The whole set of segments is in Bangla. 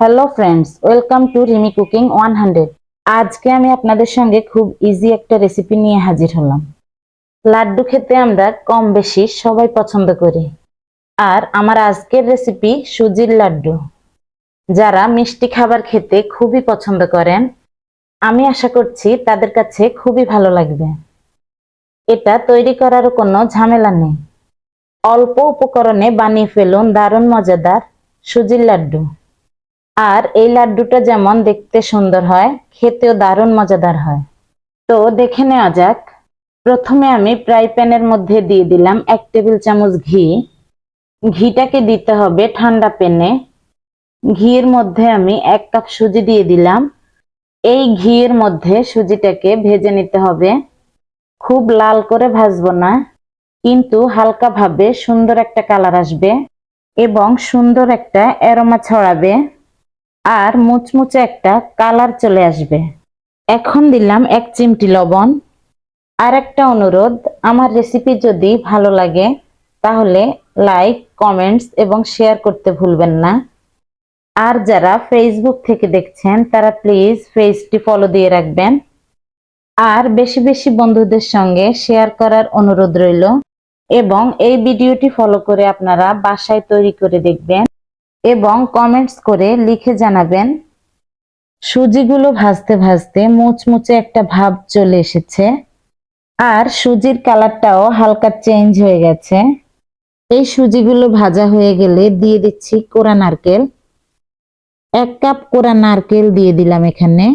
Hello friends welcome to Rimi cooking one hundred আজকে আমি আপনাদের সঙ্গে খুব ইজি একটা রেসিপি নিয়ে হাজির হলাম। লাড্ডু খেতে আমরা কম বেশি সবাই পছন্দ করি। আর আমার আজকের রেসিপি সুজির লাড্ডু। যারা মিষ্টি খাবার খেতে খুবই পছন্দ করেন, আমি আশা করছি তাদের কাছে খুবই ভালো লাগবে। এটা তৈরি করার কোনো ঝামেলা নেই। অল্প উপকরণে বানিয়ে ফেলুন দারুণ মজাদার সুজির লাড্ডু। আর এই লাড্ডুটা যেমন দেখতে সুন্দর হয়, খেতেও দারুণ মজাদার হয়। তো দেখে নেওয়া যাক। প্রথমে আমি ফ্রাই প্যানের মধ্যে দিয়ে দিলাম এক টেবিল চামচ ঘি। ঘিটাকে দিতে হবে ঠান্ডা প্যানে। ঘিয়ের মধ্যে আমি এক কাপ সুজি দিয়ে দিলাম। এই ঘিয়ের মধ্যে সুজিটাকে ভেজে নিতে হবে। খুব লাল করে ভাজবো না, কিন্তু হালকাভাবে সুন্দর একটা কালার আসবে এবং সুন্দর একটা অ্যারোমা ছড়াবে। আর মুচমুচে একটা কালার চলে আসবে। এখন দিলাম এক চিমটি লবণ। আর একটা অনুরোধ, আমার রেসিপি যদি ভালো লাগে, তাহলে লাইক কমেন্টস এবং শেয়ার করতে ভুলবেন না। আর যারা ফেসবুক থেকে দেখছেন, তারা প্লিজ পেজটি ফলো দিয়ে রাখবেন। আর বেশি বেশি বন্ধুদের সঙ্গে শেয়ার করার অনুরোধ রইল। এবং এই ভিডিওটি ফলো করে আপনারা বাসায় তৈরি করে দেখবেন। এবং কমেন্টস করে লিখে জানাবেন। সুজিগুলো ভাজতে ভাজতে মুচমুচে একটা ভাব চলে এসেছে। আর সুজির কালারটাও হালকা চেঞ্জ হয়ে গেছে। এই সুজিগুলো ভাজা হয়ে গেলে দিয়ে দিচ্ছি কোরা নারকেল। এক কাপ কোরা নারকেল দিয়ে দিলাম এখানে।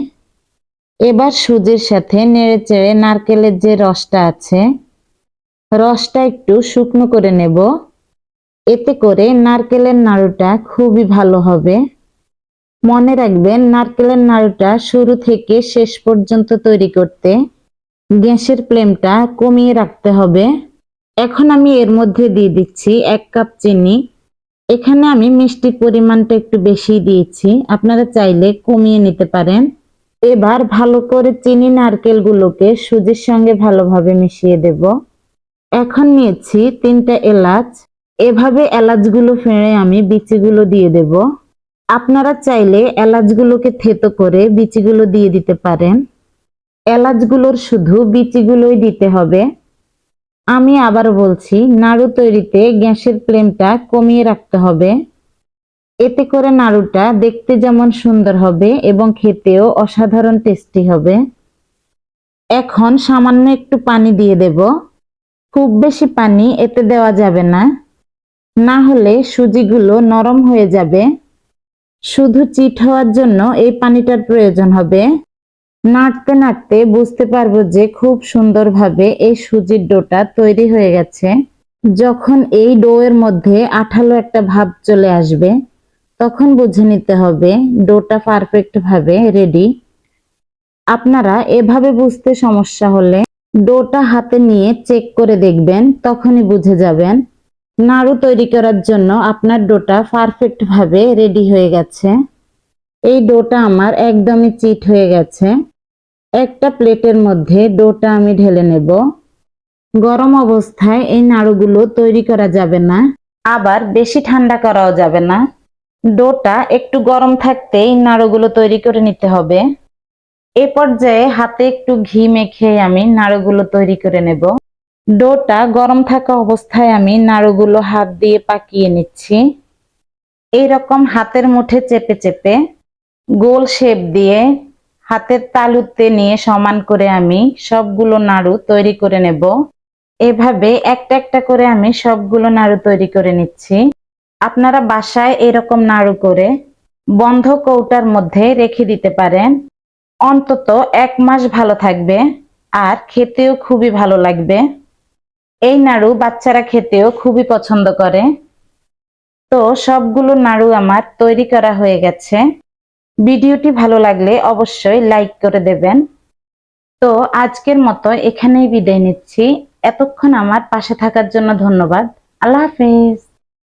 এবার সুজির সাথে নেড়ে চেড়ে নারকেলের যে রসটা আছে, রসটা একটু শুকনো করে নেব। এতে করে নারকেলের নাড়ুটা খুবই ভালো হবে। মনে রাখবেন, নারকেলের নাড়ুটা শুরু থেকে শেষ পর্যন্ত তৈরি করতে গ্যাসের ফ্লেমটা কমিয়ে রাখতে হবে। এখন আমি এর মধ্যে দিয়ে দিচ্ছি এক কাপ চিনি। এখানে আমি মিষ্টির পরিমাণটা একটু বেশি দিয়েছি, আপনারা চাইলে কমিয়ে নিতে পারেন। এবার ভালো করে চিনি নারকেলগুলোকে সুজির সঙ্গে ভালোভাবে মিশিয়ে দেব। এখন নিয়েছি তিনটা এলাচ এভাবে এলাচগুলো ফেড়ে আমি বিচিগুলো দিয়ে দেব। আপনারা চাইলে এলাচগুলোকে থেতো করে বিচিগুলো দিয়ে দিতে পারেন। এলাচগুলোর শুধু বিচিগুলোই দিতে হবে। আমি আবার বলছি, নাড়ু তৈরিতে গ্যাসের ফ্লেমটা কমিয়ে রাখতে হবে। এতে করে নাড়ুটা দেখতে যেমন সুন্দর হবে এবং খেতেও অসাধারণ টেস্টি হবে। এখন সামান্য একটু পানি দিয়ে দেব। খুব বেশি পানি এতে দেওয়া যাবে না। না হলে সুজিগুলো নরম হয়ে যাবে। শুধু চিট হওয়ার জন্য এই পানিটার প্রয়োজন হবে। নাড়তে নাড়তে বুঝতে পারব যে খুব সুন্দরভাবে এই সুজির ডোটা তৈরি হয়ে গেছে। যখন এই ডোয়ের মধ্যে আঠালো একটা ভাব চলে আসবে, তখন বুঝে নিতে হবে ডোটা পারফেক্ট ভাবে রেডি। আপনারা এভাবে বুঝতে সমস্যা হলে ডোটা হাতে নিয়ে চেক করে দেখবেন, তখনই বুঝে যাবেন। নাড়ু তৈরি করার জন্য আপনার ডোটা পারফেক্ট ভাবে রেডি হয়ে গেছে। এই ডোটা আমার একদমই চিট হয়ে গেছে। একটা প্লেটের মধ্যে ডোটা আমি ঢেলে নেব। গরম অবস্থায় এই নাড়ুগুলো তৈরি করা যাবে না। আবার বেশি ঠান্ডা করাও যাবে না। ডোটা একটু গরম থাকতেই নাড়ুগুলো তৈরি করে নিতে হবে। এ পর্যায়ে হাতে একটু ঘি মেখে আমি নাড়ুগুলো তৈরি করে নেব। ডোটা গরম থাকা অবস্থায় আমি নাড়ুগুলো হাত দিয়ে পাকিয়ে নিচ্ছি। এইরকম হাতের মুঠে চেপে চেপে গোল শেপ দিয়ে হাতের তালুতে নিয়ে সমান করে আমি সবগুলো নাড়ু তৈরি করে নেব। এভাবে একটা একটা করে আমি সবগুলো নাড়ু তৈরি করে নিচ্ছি। আপনারা বাসায় এরকম নাড়ু করে বন্ধ কৌটার মধ্যে রেখে দিতে পারেন। অন্তত এক মাস ভালো থাকবে আর খেতেও খুবই ভালো লাগবে। এই নাড়ু বাচ্চারা খেতেও খুবই পছন্দ করে। তো সবগুলো নাড়ু আমার তৈরি করা হয়ে গেছে। ভিডিওটি ভালো লাগলে অবশ্যই লাইক করে দেবেন। তো আজকের মতো এখানেই বিদায় নিচ্ছি। এতক্ষণ আমার পাশে থাকার জন্য ধন্যবাদ। আল্লাহ হাফেজ।